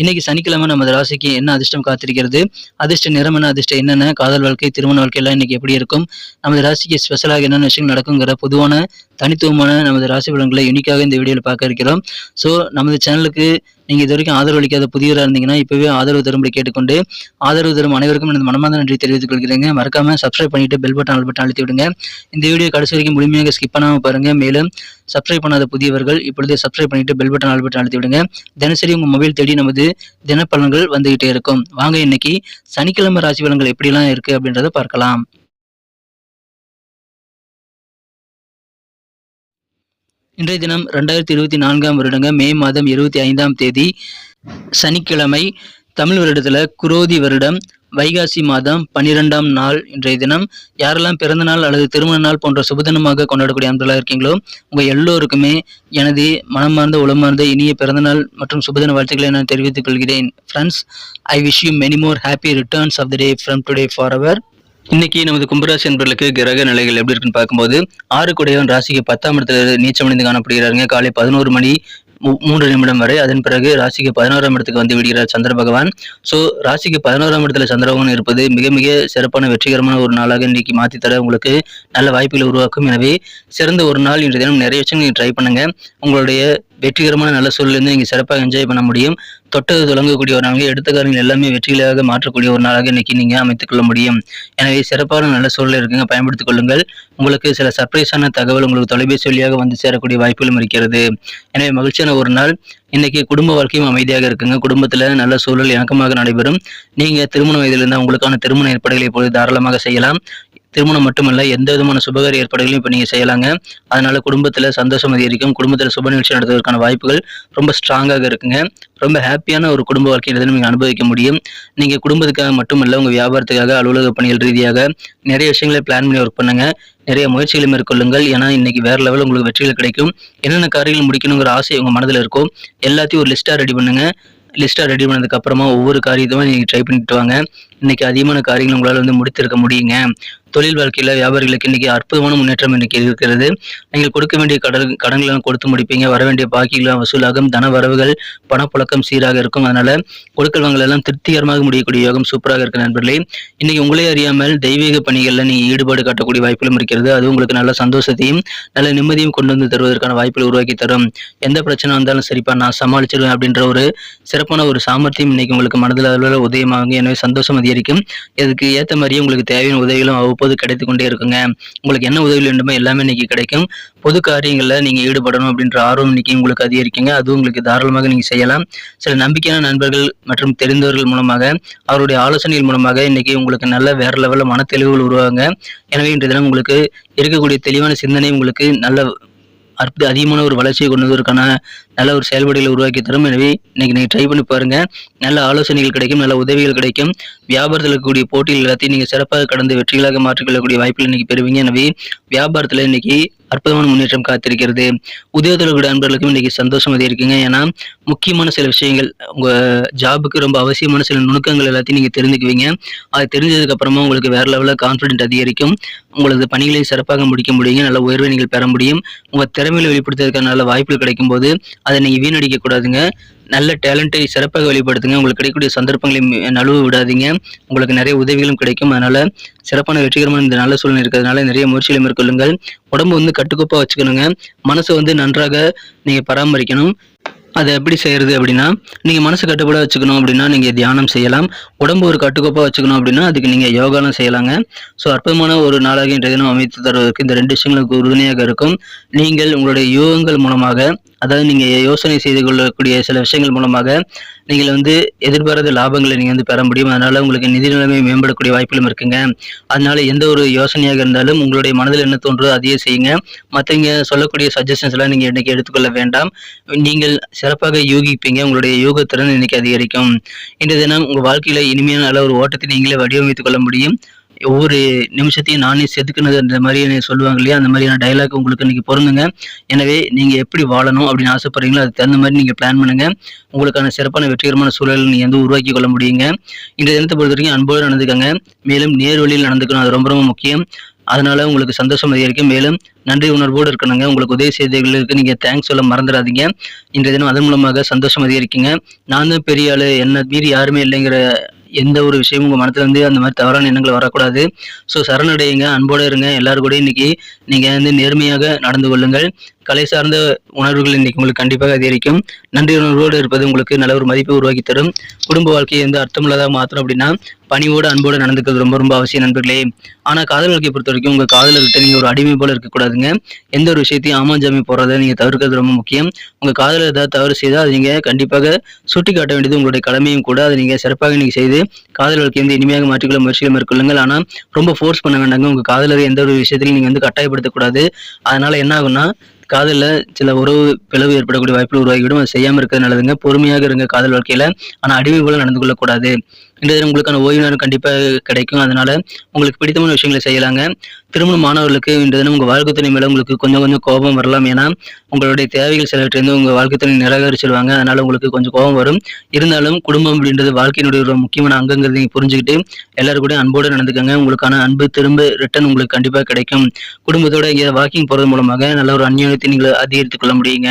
இன்னைக்கு சனிக்கிழமை நமது ராசிக்கு என்ன அதிர்ஷ்டம் காத்திருக்கிறது? அதிர்ஷ்ட நிறமன அதிர்ஷ்டம் என்னென்ன காதல் வாழ்க்கை திருமண வாழ்க்கை எல்லாம் இன்னைக்கு எப்படி இருக்கும்? நமது ராசிக்கு ஸ்பெஷலாக என்னென்ன விஷயங்கள் நடக்குங்கிற பொதுவான தனித்துவமான நமது ராசி பலன்களை யூனிக்காக இந்த வீடியோவில் பார்க்க இருக்கிறோம். ஸோ நமது சேனலுக்கு நீங்கள் இது வரைக்கும் ஆதரவு அளிக்காத புதியவராக இருந்தீங்கன்னா இப்போவே ஆதரவு தரும்படி கேட்டுக்கொண்டு ஆதரவு தரும் அனைவருக்கும் எனது மனமார்ந்த நன்றி தெரிவித்துக் கொள்கிறேங்க. மறக்காம சப்ஸ்கிரைப் பண்ணிட்டு பெல் பட்டன் ஆல் பட்டன் அழுத்தி விடுங்க. இந்த வீடியோ கடைசி வரைக்கும் முழுமையாக ஸ்கிப் பண்ணாமல் பாருங்க. மேலும் சப்ஸ்கிரைப் பண்ணாத புதியவர்கள் இப்பொழுதே சப்ஸ்கிரைப் பண்ணிட்டு பெல் பட்டன் ஆல் பட்டன் அழுத்தி விடுங்க. தினசரி உங்கள் மொபைல் தேடி நமது தினப்பலன்கள் வந்துகிட்டே இருக்கும். வாங்க இன்னைக்கு சனிக்கிழமை ராசி பலன்கள் எப்படிலாம் இருக்கு அப்படின்றத பார்க்கலாம். இன்றைய தினம் ரெண்டாயிரத்தி இருபத்தி நான்காம் வருடங்க மே மாதம் இருபத்தி ஐந்தாம் தேதி சனிக்கிழமை தமிழ் வருடத்தில் குரோதி வருடம் வைகாசி மாதம் பன்னிரெண்டாம் நாள் இன்றைய தினம். யாரெல்லாம் பிறந்த நாள் அல்லது திருமண நாள் போன்ற சுபதினமாக கொண்டாடக்கூடிய அன்பர்களாக இருக்கீங்களோ உங்கள் எல்லோருக்குமே எனது மனமார்ந்த உளமார்ந்த இனிய பிறந்தநாள் மற்றும் சுபதின வாழ்த்துக்களை நான் தெரிவித்துக் கொள்கிறேன். Friends I wish you many more happy returns of the day from today for our இன்னைக்கு நமது கும்பராசி என்பர்களுக்கு கிரக நிலைகள் எப்படி இருக்குன்னு பார்க்கும்போது ஆறு குடையவன் ராசிக்கு பத்தாம் இடத்துல நீச்சமடைந்து காணப்படுகிறாருங்க. காலை பதினோரு மணி மூ- மூன்று நிமிடம் வரை. அதன் பிறகு ராசிக்கு பதினோராம் இடத்துக்கு வந்து விடுகிறார் சந்திர பகவான். ஸோ ராசிக்கு பதினோராம் இடத்துல சந்திர பகவான் இருப்பது மிக மிக சிறப்பான வெற்றிகரமான ஒரு நாளாக இன்னைக்கு மாற்றி தர உங்களுக்கு நல்ல வாய்ப்புகளை உருவாக்கும். எனவே சிறந்த ஒரு நாள் இன்றைய தினம். நிறைய விஷயங்கள் நீங்கள் ட்ரை பண்ணுங்க. உங்களுடைய வெற்றிகரமான நல்ல சூழலிருந்து நீங்கள் சிறப்பாக என்ஜாய் பண்ண முடியும். தொட்டது தொடங்கக்கூடிய ஒரு நாளாக எடுத்த காரியங்கள் எல்லாமே வெற்றிகளாக மாற்றக்கூடிய ஒரு நாளாக இன்னைக்கு நீங்கள் அமைத்துக்கொள்ள முடியும். எனவே சிறப்பான நல்ல சூழல் இருக்குங்க பயன்படுத்திக் கொள்ளுங்கள். உங்களுக்கு சில சர்ப்ரைஸான தகவல் உங்களுக்கு தொலைபேசி வழியாக வந்து சேரக்கூடிய வாய்ப்புகளும் இருக்கிறது. எனவே மகிழ்ச்சியான ஒரு நாள். இன்னைக்கு குடும்ப வாழ்க்கையும் அமைதியாக இருக்குங்க. குடும்பத்துல நல்ல சூழல் இணக்கமாக நடைபெறும். நீங்க திருமண வயதில் உங்களுக்கான திருமண ஏற்பாடுகளை இப்பொழுது தாராளமாக செய்யலாம். திருமணம் மட்டுமல்ல எந்த விதமான சுபகாரிய ஏற்பாடுகளையும் இப்போ நீங்கள் செய்யலாங்க. அதனால குடும்பத்தில் சந்தோஷம் அதிகரிக்கும் குடும்பத்தில் சுப நிகழ்ச்சி நடத்துவதற்கான வாய்ப்புகள் ரொம்ப ஸ்ட்ராங்காக இருக்குங்க. ரொம்ப ஹாப்பியான ஒரு குடும்ப வாழ்க்கையை நீங்கள் அனுபவிக்க முடியும். நீங்கள் குடும்பத்துக்காக மட்டுமல்ல உங்கள் வியாபாரத்துக்காக அலுவலக பணிகள் ரீதியாக நிறைய விஷயங்களை பிளான் பண்ணி ஒர்க் பண்ணுங்க. நிறைய முயற்சிகளை மேற்கொள்ளுங்கள். ஏன்னா இன்னைக்கு வேற லெவலில் உங்களுக்கு வெற்றிகள் கிடைக்கும். என்னென்ன காரியங்கள் முடிக்கணுங்கிற ஆசை உங்கள் மனதில் இருக்கோ எல்லாத்தையும் ஒரு லிஸ்ட்டாக ரெடி பண்ணுங்க. லிஸ்ட்டாக ரெடி பண்ணதுக்கு அப்புறமா ஒவ்வொரு காரியத்தையும் நீங்கள் ட்ரை பண்ணிட்டு வாங்க. இன்னைக்கு அதிகமான காரியங்கள் உங்களால் வந்து முடித்திருக்க முடியுங்க. தொழில் வாழ்க்கையில் வியாபாரிகளுக்கு இன்னைக்கு அற்புதமான முன்னேற்றம் இன்றைக்கி இருக்கிறது. நீங்கள் கொடுக்க வேண்டிய கடன் கடன்களை கொடுத்து முடிப்பீங்க. வர வேண்டிய பாக்கிகள் வசூலாகும். தன வரவுகள் பணப்புழக்கம் சீராக இருக்கும். அதனால கொடுக்கல் வாங்கல் எல்லாம் திருப்திகரமாக முடியக்கூடிய யோகம் சூப்பராக இருக்கு நண்பர்களே. இன்னைக்கு உங்களே அறியாமல் தெய்வீக பணிகளில் நீங்கள் ஈடுபாடு காட்டக்கூடிய வாய்ப்புகளும் இருக்கிறது. அது உங்களுக்கு நல்ல சந்தோஷத்தையும் நல்ல நிம்மதியும் கொண்டு வந்து தருவதற்கான வாய்ப்புகளை உருவாக்கி தரும். எந்த பிரச்சனை வந்தாலும் சரிப்பா நான் சமாளிச்சிடுவேன் அப்படின்ற ஒரு சிறப்பான ஒரு சாமர்த்தியம் இன்னைக்கு உங்களுக்கு மனதில் அளவில் உதயமாகும் எனவே சந்தோஷம் அதிகரிக்கும். இதுக்கு ஏற்ற மாதிரியே உங்களுக்கு தேவையான உதவிகளும் அவ்வப்போது கிடைத்து கொண்டே இருக்குங்க. உங்களுக்கு என்ன உதவி வேண்டுமோ எல்லாமே இன்னைக்கு கிடைக்கும். பொது காரியங்களில் நீங்கள் ஈடுபடணும் அப்படின்ற ஆர்வம் இன்னைக்கு உங்களுக்கு அதிகரிக்குங்க. அதுவும் உங்களுக்கு தாராளமாக நீங்கள் செய்யலாம். சில நம்பிக்கையான நண்பர்கள் மற்றும் தெரிந்தவர்கள் மூலமாக அவருடைய ஆலோசனைகள் மூலமாக இன்னைக்கு உங்களுக்கு நல்ல வேற லெவலில் மன தெளிவுகள் உருவாங்க எனவே இன்றைய தினம் உங்களுக்கு இருக்கக்கூடிய தெளிவான சிந்தனை உங்களுக்கு நல்ல அற்புத அதிகமான ஒரு வளர்ச்சியை கொண்டு வருவதற்கான நல்ல ஒரு செயல்பாடுகளை உருவாக்கி தரும். எனவே இன்னைக்கு நீங்கள் ட்ரை பண்ணி பாருங்க. நல்ல ஆலோசனைகள் கிடைக்கும் நல்ல உதவிகள் கிடைக்கும். வியாபாரத்தில் இருக்கக்கூடிய போட்டிகள் எல்லாத்தையும் நீங்கள் சிறப்பாக கடந்து வெற்றிகளாக மாற்றிக்கொள்ளக்கூடிய வாய்ப்புகள் இன்னைக்கு பெறுவீங்க. எனவே வியாபாரத்தில் இன்னைக்கு அற்புதமான முன்னேற்றம் காத்திருக்கிறது. உதயத்தில் இருக்கக்கூடிய அன்பர்களுக்கும் இன்னைக்கு சந்தோஷம் அதிகரிக்குங்க ஏன்னா முக்கியமான சில விஷயங்கள் உங்க ஜாபுக்கு ரொம்ப அவசியமான சில நுணுக்கங்கள் எல்லாத்தையும் நீங்க தெரிஞ்சுக்குவீங்க. அது தெரிஞ்சதுக்கு அப்புறமா உங்களுக்கு வேற லெவலில் கான்ஃபிடென்ட் அதிகரிக்கும். உங்களது பணிகளை சிறப்பாக முடிக்க முடியுங்க. நல்ல உயர்வை நீங்கள் பெற முடியும். உங்க திறமையில வெளிப்படுத்துறதுக்கான நல்ல வாய்ப்புகள் கிடைக்கும் போது அதை நீங்க வீணடிக்க கூடாதுங்க. நல்ல டேலண்ட்டை சிறப்பாக வெளிப்படுத்துங்க. உங்களுக்கு கிடைக்கக்கூடிய சந்தர்ப்பங்களை நழுவு நழுவ விடாதீங்க. உங்களுக்கு நிறைய உதவிகளும் கிடைக்கும். அதனால சிறப்பான வெற்றிகரமான இந்த நல்ல சூழ்நிலை இருக்கிறதுனால நிறைய முயற்சிகளை மேற்கொள்ளுங்கள். உடம்பு வந்து கட்டுக்கோப்பாக வச்சுக்கணுங்க. மனசை வந்து நன்றாக நீங்கள் பராமரிக்கணும். அதை எப்படி செய்யறது அப்படின்னா நீங்கள் மனசு கட்டுப்பட வச்சுக்கணும் அப்படின்னா நீங்கள் தியானம் செய்யலாம். உடம்பு ஒரு கட்டுக்கோப்பாக வச்சுக்கணும் அப்படின்னா அதுக்கு நீங்கள் யோகாலாம் செய்யலாங்க. ஸோ அற்புதமான ஒரு நாளாக இன்றைய தினம் அமைத்து தருவதற்கு இந்த ரெண்டு விஷயங்களுக்கு உறுதுணையாக இருக்கும். நீங்கள் உங்களுடைய யோகங்கள் மூலமாக அதாவது நீங்க யோசனை செய்து கொள்ளக்கூடிய சில விஷயங்கள் மூலமாக நீங்கள் வந்து எதிர்பாராத லாபங்களை நீங்க வந்து பெற முடியும். அதனால உங்களுக்கு நிதி நிலைமை மேம்படக்கூடிய வாய்ப்புகளும் இருக்குங்க. அதனால எந்த ஒரு யோசனையாக இருந்தாலும் உங்களுடைய மனதில் என்ன தோன்றோ அதையே செய்யுங்க. மற்றவங்க சொல்லக்கூடிய சஜஷன்ஸ் எல்லாம் நீங்க இன்னைக்கு எடுத்துக்கொள்ள வேண்டாம். நீங்கள் சிறப்பாக யோகிப்பீங்க. உங்களுடைய யோகத்திறன் இன்னைக்கு அதிகரிக்கும். இன்றைய தினம் உங்க வாழ்க்கையில இனிமையான அளவு ஒரு ஓட்டத்தை நீங்களே வடிவமைத்துக் கொள்ள முடியும். ஒவ்வொரு நிமிஷத்தையும் நானே செதுக்குனது அந்த மாதிரி சொல்லுவாங்க இல்லையா? அந்த மாதிரியான டைலாக் உங்களுக்கு இன்னைக்கு பொருந்துங்க. எனவே நீங்கள் எப்படி வாழணும் அப்படின்னு ஆசைப்படுறீங்களோ அதுக்கு தகுந்த மாதிரி நீங்கள் பிளான் பண்ணுங்க. உங்களுக்கான சிறப்பான வெற்றிகரமான சூழலை நீங்கள் வந்து உருவாக்கி கொள்ள முடியுங்க. இந்த தினத்தை பொறுத்த வரைக்கும் அன்போடு நடந்துக்கங்க. மேலும் நேர் வழியில் நடந்துக்கணும் அது ரொம்ப ரொம்ப முக்கியம். அதனால உங்களுக்கு சந்தோஷம் அதிகரிக்கும். மேலும் நன்றி உணர்வோடு இருக்கணுங்க. உங்களுக்கு உதவி செய்தவர்களுக்கு நீங்கள் தேங்க்ஸ் சொல்ல மறந்துடாதீங்க. இன்றைய தினம் அதன் மூலமாக சந்தோஷம் அதிகரிக்குங்க. நான் தான் பெரிய ஆளு. என்ன மீறி யாருமே இல்லைங்கிற எந்த ஒரு விஷயமும் உங்கள் மனத்தில் வந்து அந்த மாதிரி தவறான எண்ணங்கள் வரக்கூடாது. ஸோ சரணடையுங்க அன்போடு இருங்க எல்லாரும் கூட இன்னைக்கு நீங்கள் வந்து நேர்மையாக நடந்து கொள்ளுங்கள். கலை சார்ந்த உணர்வுகள் இன்னைக்கு உங்களுக்கு கண்டிப்பாக அதிகரிக்கும். நன்றி உணர்வோடு இருப்பது உங்களுக்கு நல்ல ஒரு மதிப்பை உருவாக்கி தரும். குடும்ப வாழ்க்கையை வந்து அர்த்தமுள்ளதாக மாற்றணும் அப்படின்னா பணிவோடு அன்போடு நடந்துக்கிறது ரொம்ப ரொம்ப அவசியம் நண்பர்களே. ஆனால் காதல் வாழ்க்கையை பொறுத்த வரைக்கும் உங்கள் காதலர்கிட்ட நீங்கள் ஒரு அடிமை போல இருக்கக்கூடாதுங்க. எந்த ஒரு விஷயத்தையும் ஆமா ஜாமி போடுறத நீங்கள் தவிர்க்கிறது ரொம்ப முக்கியம். உங்கள் காதலர் ஏதாவது தவறு செய்தால் அதை நீங்கள் கண்டிப்பாக சுட்டி காட்ட வேண்டியது உங்களுடைய கடமையும் கூட. அதை நீங்கள் சிறப்பாக நீங்கள் செய்து காதல் வாழ்க்கையை வந்து இனிமையாக மாற்றிக்கொள்ள முயற்சிகளை மேற்கொள்ளுங்கள். ஆனால் ரொம்ப ஃபோர்ஸ் பண்ண வேண்டாங்க. உங்கள் காதலரை எந்த ஒரு விஷயத்திலையும் நீங்கள் வந்து கட்டாயப்படுத்தக்கூடாது. அதனால் என்ன ஆகும்னா காதலில் சில உறவு பிளவு ஏற்படக்கூடிய வாய்ப்புகள் உருவாகிவிடும். அது செய்யாமல் இருக்கிறது நல்லதுங்க. பொறுமையாக இருங்க காதல் வாழ்க்கையில். ஆனால் அடிமை போல நடந்து கொள்ளக்கூடாது. இன்றைய தினம் உங்களுக்கான ஓய்வு நேரம் கண்டிப்பாக கிடைக்கும். அதனால உங்களுக்கு பிடித்தமான விஷயங்களை செய்யலாங்க. திருமண மாணவர்களுக்கு இன்றைய தினம் உங்கள் வாழ்க்கை துணை மேலே உங்களுக்கு கொஞ்சம் கொஞ்சம் கோபம் வரலாம். ஏன்னா உங்களுடைய தேவைகள் சிலவற்றை வந்து உங்கள் வாழ்க்கை துணை நிராகரிச்சிருவாங்க. அதனால உங்களுக்கு கொஞ்சம் கோபம் வரும். இருந்தாலும் குடும்பம் அப்படின்றது வாழ்க்கையினுடைய ஒரு முக்கியமான அங்கங்கிறது நீங்கள் புரிஞ்சுக்கிட்டு எல்லாரும் கூட அன்போடு நடந்துக்கங்க. உங்களுக்கான அன்பு திரும்ப ரிட்டர்ன் உங்களுக்கு கண்டிப்பாக கிடைக்கும். குடும்பத்தோட இங்கே வாக்கிங் போகிறது மூலமாக நல்ல ஒரு அந்யோன்யத்தை நீங்கள் அதிகரித்துக் கொள்ள முடியுங்க.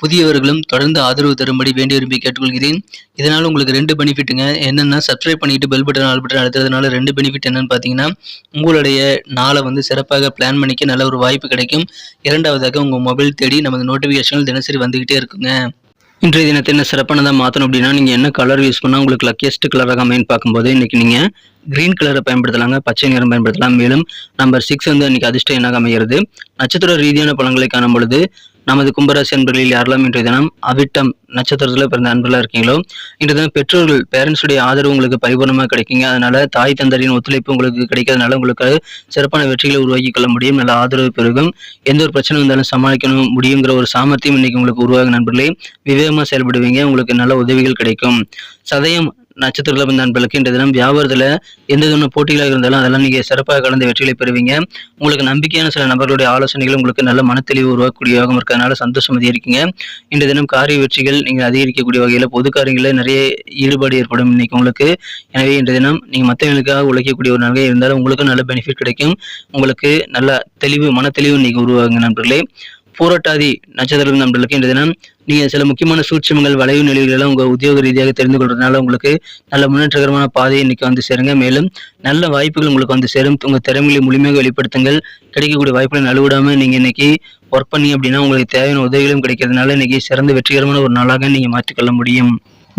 புதியவர்களும் தொடர்ந்து ஆதரவு தரும்படி வேண்டி விரும்பி கேட்டுக்கொள்கிறேன். இதனால் உங்களுக்கு ரெண்டு பெனிஃபிட்டுங்க. என்னென்னா சப்ஸ்கிரைப் பண்ணிட்டு பெல் பட்டன் ஆல் பட்டன் அழுத்துறதுனால ரெண்டு பெனிஃபிட் என்னன்னு பார்த்தீங்கன்னா உங்களுடைய நாளை வந்து சிறப்பாக பிளான் பண்ணிக்க நல்ல ஒரு வாய்ப்பு கிடைக்கும். இரண்டாவதாக உங்கள் மொபைல் தேடி நமது நோட்டிஃபிகேஷன்கள் தினசரி வந்துக்கிட்டே இருக்குங்க. இன்றைய தினத்தை என்ன சிறப்பானதாக மாற்றணும் அப்படின்னா நீங்கள் என்ன கலர் யூஸ் பண்ணால் உங்களுக்கு லக்கியஸ்ட் கலராக அமைன்னு பார்க்கும்போது இன்றைக்கி நீங்கள் க்ரீன் கலரை பயன்படுத்தலாங்க பச்சை நிறம் பயன்படுத்தலாம். மேலும் நம்பர் சிக்ஸ் வந்து இன்றைக்கி அதிர்ஷ்டம் என்னாக அமைகிறது. நட்சத்திர ரீதியான பழங்களை காணும் பொழுது நமது கும்பராசி அன்பர்களில் யாரெல்லாம் இன்றைய தினம் அவிட்டம் நட்சத்திரத்தில் பிறந்த அன்பர்களாக இருக்கீங்களோ இன்றைய தினம் பெற்றோர்கள் பேரண்ட்ஸுடைய ஆதரவு உங்களுக்கு பரிபூர்ணமாக கிடைக்குங்க. அதனால தாய் தந்தரின் ஒத்துழைப்பு உங்களுக்கு கிடைக்கிறதுனால உங்களுக்கு சிறப்பான வெற்றிகளை உருவாக்கி கொள்ள முடியும். நல்ல ஆதரவு பெருகும். எந்த ஒரு பிரச்சனை வந்தாலும் சமாளிக்கணும். முடியுங்கிற ஒரு சாமர்த்தியம் இன்னைக்கு உங்களுக்கு உருவாகும் நண்பர்களே. விவேகமாக செயல்படுவீங்க. உங்களுக்கு நல்ல உதவிகள் கிடைக்கும். சதயம் நட்சத்திரத்தில் பிறந்த நண்பர்களுக்கு இன்றைய தினம் வியாபாரத்தில் எந்த விதமான போட்டிகளாக இருந்தாலும் அதெல்லாம் நீங்கள் சிறப்பாக கலந்து வெற்றிகளை பெறுவீங்க. உங்களுக்கு நம்பிக்கையான சில நபர்களுடைய ஆலோசனைகள் உங்களுக்கு நல்ல மனத்தெளிவு உருவாக்கக்கூடியவாகவும் இருக்கிறதுனால சந்தோஷம் அதிகரிக்குங்க இன்றைய தினம் காரிய வெற்றிகள் நீங்கள் அதிகரிக்கக்கூடிய வகையில் பொது காரியங்களில் நிறைய ஈடுபாடு ஏற்படும் இன்னைக்கு உங்களுக்கு. எனவே இன்றைய தினம் நீங்கள் மற்றவங்களுக்காக உழைக்கக்கூடிய ஒரு நகை இருந்தாலும் உங்களுக்கு நல்ல பெனிஃபிட் கிடைக்கும். உங்களுக்கு நல்ல தெளிவு மனத்தெளிவு இன்னைக்கு உருவாகுங்க நண்பர்களே. பூரட்டாதி நட்சத்திரம் நண்பர்களுக்கு இன்றைய தினம். நீங்கள் சில முக்கியமான சூட்சமங்கள் வளைவு நிலைகளெல்லாம் உங்கள் உத்தியோக ரீதியாக தெரிந்து கொள்றதுனால உங்களுக்கு நல்ல முன்னேற்றகரமான பாதையை இன்னைக்கு வந்து சேருங்க. மேலும் நல்ல வாய்ப்புகள் உங்களுக்கு வந்து சேரும். உங்கள் திறமைகளை முழுமையாக வெளிப்படுத்துங்கள். கிடைக்கக்கூடிய வாய்ப்புகளை நழுவிடாம நீங்கள் இன்னைக்கு ஒர்க் பண்ணி அப்படின்னா உங்களுக்கு தேவையான உதவிகளும் கிடைக்கிறதுனால இன்னைக்கு சிறந்த வெற்றிகரமான ஒரு நாளாக நீங்கள் மாற்றிக்கொள்ள முடியும்.